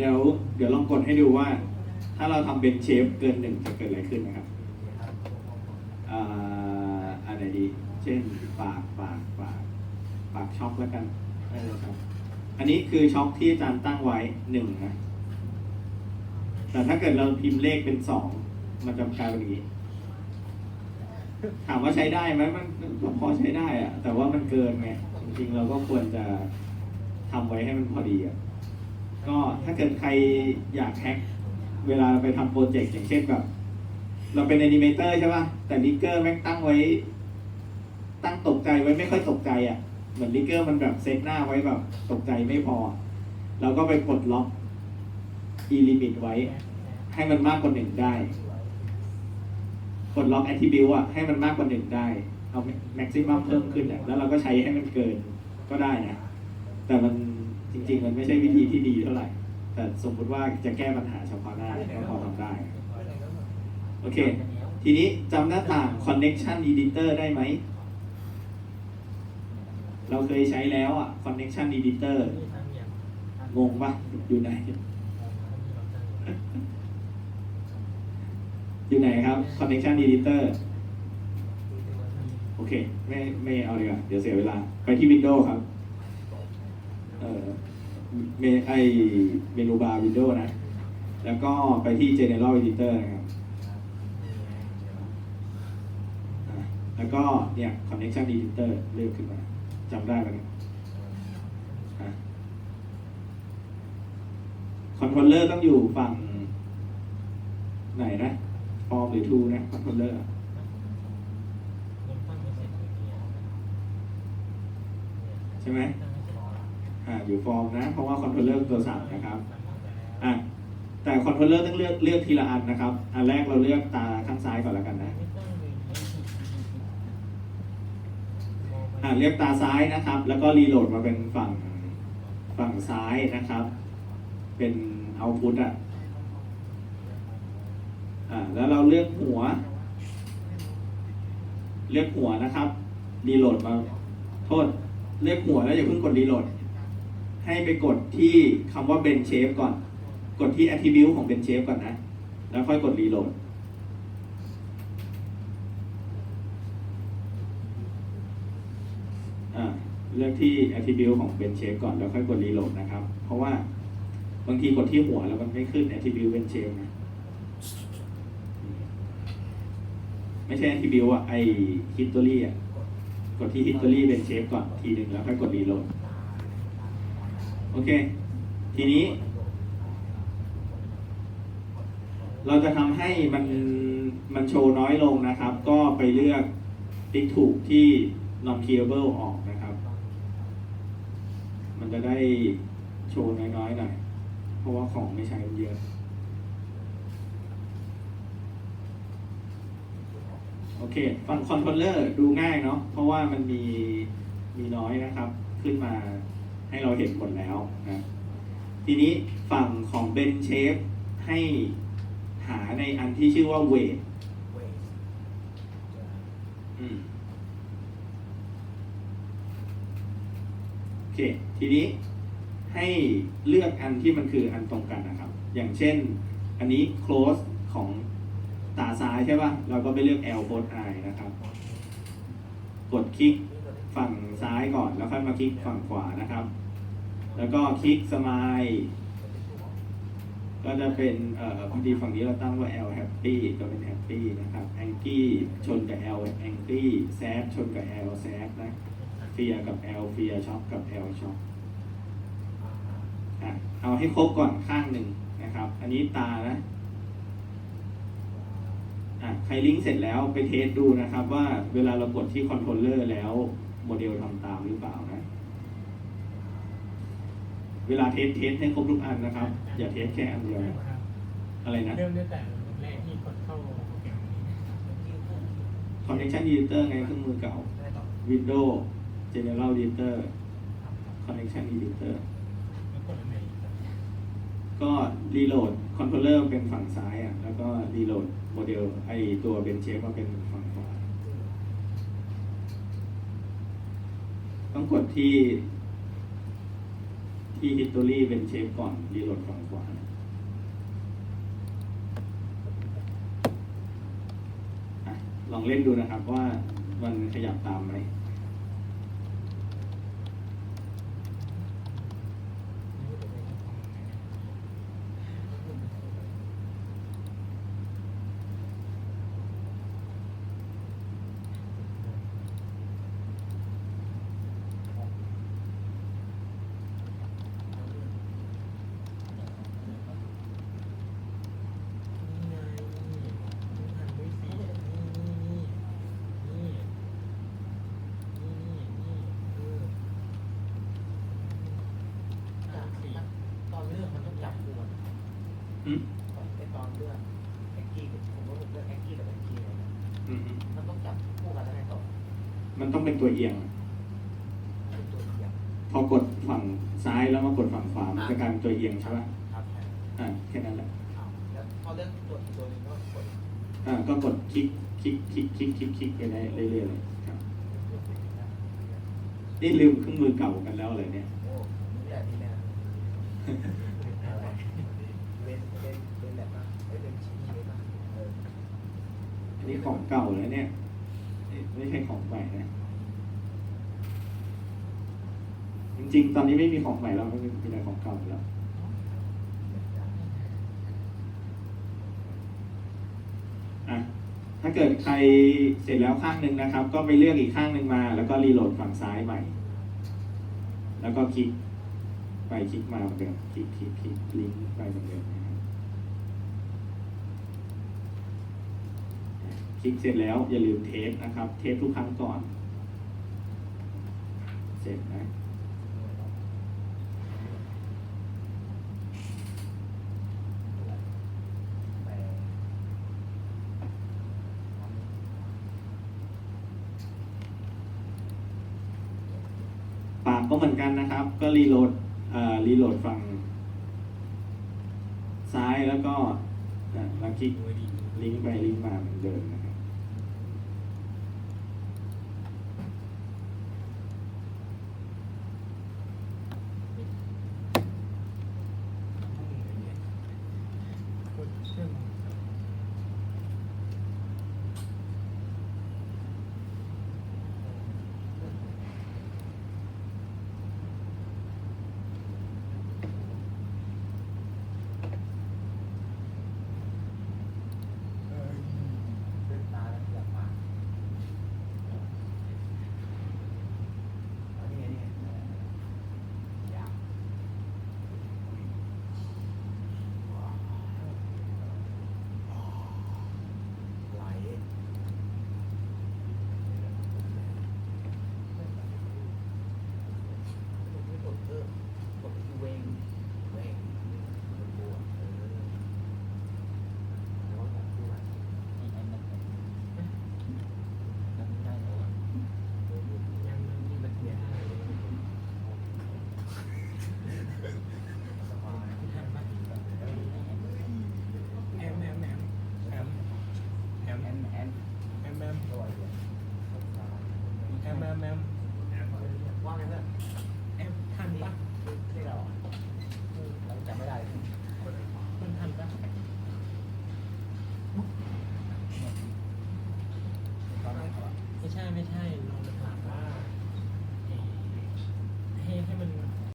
เดี๋ยวเดี๋ยวลองกดให้ดูว่า ถ้าเราทำเป็นเชฟเกินหนึ่งจะเกิดอะไรขึ้นนะครับอ่าอันไหนดี เช่นปากปากปากปากช็อกแล้วกันได้เลยครับ อันนี้คือช็อกที่อาจารย์ตั้งไว้หนึ่งนะ แต่ถ้าเกิดเราพิมพ์เลขเป็นสองมันจะกลายเป็นอย่างนี้ ถามว่าใช้ได้ไหมมันก็พอใช้ได้อะแต่ว่ามันเกินไงจริงๆเราก็ควรจะทำไว้ให้มันพอดีอะ ก็ถ้าเกิดใครอยากแฮกเวลาเราไปทำโปรเจกต์อย่างเช่นแบบ เราเป็นแอนิเมเตอร์ใช่ป่ะ แต่ลิเกอร์แม่งตั้งไว้ ตั้งตกใจไว้ไม่ค่อยตกใจอะ่ะ เหมือนลิเกอร์มันแบบเซตหน้าไว้แบบ ตกใจไม่พอ เราก็ไปกดล็อกอีลิมิตไว้ ให้มันมากกว่าหนึ่งได้กดล็อก attribute อะให้มันมากกว่าหนึ่งได้ เอา maximum เพิ่มขึ้นอะแล้วเราก็ใช้ให้มันเกินก็ได้นะแต่มัน จริง ๆ มันไม่ใช่วิธีที่ดีเท่าไหร่ แต่สมมุติว่าจะแก้ปัญหาเฉพาะหน้าก็พอทำได้ โอเค ทีนี้จำหน้าต่าง connection editor ได้ไหม เราเคยใช้แล้วอะ connection editor งอย่างงปะอยู่ไหน อยู่ไหนครับ connection editor โอเค ไม่ไม่เอาดีกว่าเดี๋ยวเสียเวลา ไปที่ Windows ครับ เอ่อเมไอเมนูบาร์ Windows นะ แล้วก็ไปที่ General Editor นะครับอะแล้วก็เนี่ย Connection Editor เลือกขึ้นมาจำได้ไหมเนี่ยอะ Controller ต้องอยู่ฝั่ง ไหนนะ Form หรือ Tool นะ Controller อะยังตั้งไม่เสร็จเลยเนี่ยใช่ไหม อ่าอยู่ฟอร์มนะ เพราะว่าคอนโทรลเลอร์ตัวสั่งนะครับอะแต่คอนโทรลเลอร์ต้องเลือกเลือกทีละอันนะครับ อันแรกเราเลือกตาข้างซ้ายก่อนแล้วกันนะอ่าเลือกตาซ้ายนะครับ แล้วก็รีโหลดมาเป็นฝั่งฝั่งซ้ายนะครับ เป็นเอาพุทอะอ่าแล้วเราเลือกหัว เลือกหัวนะครับรีโหลดมาโทษเลือกหัวแล้วอย่าเพิ่งกดรีโหลด ให้ไปกดที่คำว่า Ben Shape ก่อน กดที่ attribute ของ Ben Shape ก่อนนะ แล้วค่อยกดรีโหลดเลือกที่ attribute ของ Ben Shape ก่อน แล้วค่อยกดรีโหลดนะครับ เพราะว่าบางทีกดที่หัวแล้วมันไม่ขึ้น attribute Ben Shape นะไม่ใช่ attribute อะไอ history อะกดที่ history Ben Shape ก่อนทีหนึ่งแล้วค่อยกดรี โอเค ทีนี้ เราจะทำให้มันมันโชว์น้อยลงนะครับ ก็ไปเลือกติ๊กถูกที่ non clearable ออกนะครับ มันจะได้โชว์น้อยๆหน่อย เพราะว่าของไม่ใช้เยอะ โอเคฝั่งคอนโทรลเลอร์ดูง่ายเนาะ เพราะว่ามันมีมีน้อยนะครับ ขึ้นมา ให้เราเห็นหมดแล้วนะทีนี้ฝั่งของเบนเชฟให้หาในอันที่ชื่อว่าเวทอืมโอเค ทีนี้ให้เลือกอันที่มันคืออันตรงกันนะครับ อย่างเช่น อันนี้ close ของตาซ้ายใช่ป่ะ เราก็ไปเลือก L close eye นะครับ กดคลิก ฝั่งซ้ายก่อน แล้วค่อยมาคลิกฝั่งขวานะครับ แล้วก็คลิกสมายก็จะเป็นเอ่อพอดีฝั่งนี้เราตั้งว่า L happy ก็เป็น happy นะครับ angry ชนกับ L angry sad ชนกับ L sad นะ fear กับ L fear shock กับ L shock อะเอาให้ครบก่อนข้างหนึ่งนะครับ อันนี้ตานะอะใครลิงก์เสร็จแล้วไปเทสดูนะครับว่าเวลาเรากดที่คอนโทรลเลอร์แล้ว โมเดลทำตามหรือเปล่านะ เวลาเทสเทสให้ครบทุกอันนะครับ อย่าเทสแค่อันเดียวนะอะไรนะเริ่มตั้งแต่แรกที่กดเข้าโปรแกรมนี้ Connection Editor ไงเครื่องมือเก่า Windows General Editor Connection Editor แล้วกดอันไหนก็รีโหลดคอนโทรลเลอร์เป็นฝั่งซ้ายอะ แล้วก็รีโหลดโมเดลไอตัวเบนเชฟมาเป็นฝั่งขวา ต้องกดที่ที่ history เป็นเชฟก่อนรีโหลดฝั่งขวานะอะลองเล่นดูนะครับว่ามันขยับตามไหม นี่ไงนี่ทำด้วยสินี่นี่นี่นี่นี่นี่เออ จากนั้นตอนเลือกมันต้องจับคู่กัน อืมไอตอนเลือกแอ็กกี้ผมว่าผมเลือกแอ็กกี้กับแอ็กกี้เลยนะอืมมันต้องจับคู่กันแล้วไงต่อมันต้องเป็นตัวเอียง เป็นตัวเดียวพอกดฝั่งซ้ายแล้วมากดฝั่งขวามันจะกลายเป็นตัวเอียงใช่ปะครับใช่อ่าแค่นั้นแหละเอาแล้วพอเลือกตัวอีกตัวหนึงก็กดอ่าก็กดคลิกคลิกคลิกคลิกคลิกคลิกไปได้เรื่อยๆเลยครับนี่ลืมเครื่องมือเก่ากันแล้วเลยเนี่ยโอ้นี่แหละนี่แหละอะไรเล่นเล่นเล่นแบบว่าเล่นชี้เลยป่ะเออ อันนี้ของเก่าแล้วเนี่ย ไม่ใช่ของใหม่นะ จริงๆ ตอนนี้ไม่มีของใหม่แล้วไม่มีมีแต่ของเก่าแล้วอะถ้าเกิดใครเสร็จแล้วข้างหนึ่งนะครับ ก็ไปเลือกอีกข้างหนึ่งมา แล้วก็รีโหลดฝั่งซ้ายใหม่ แล้วก็คลิกไปคลิกมาเหมือนเดิมคลิกคลิกคลิกลิงก์ไปเหมือนเดิมนะ ครับคลิกเสร็จแล้วอย่าลืมเทสนะครับ เทสทุกครั้งก่อน เสร็จนะปากก็เหมือนกันนะครับ ก็รีโหลดเอ่อรีโหลดฝั่งซ้ายแล้วก็อะแล้วคลิกดูให้ดีลิงก์ไปลิงก์มาเหมือนเดิมนะ ไม่ใช่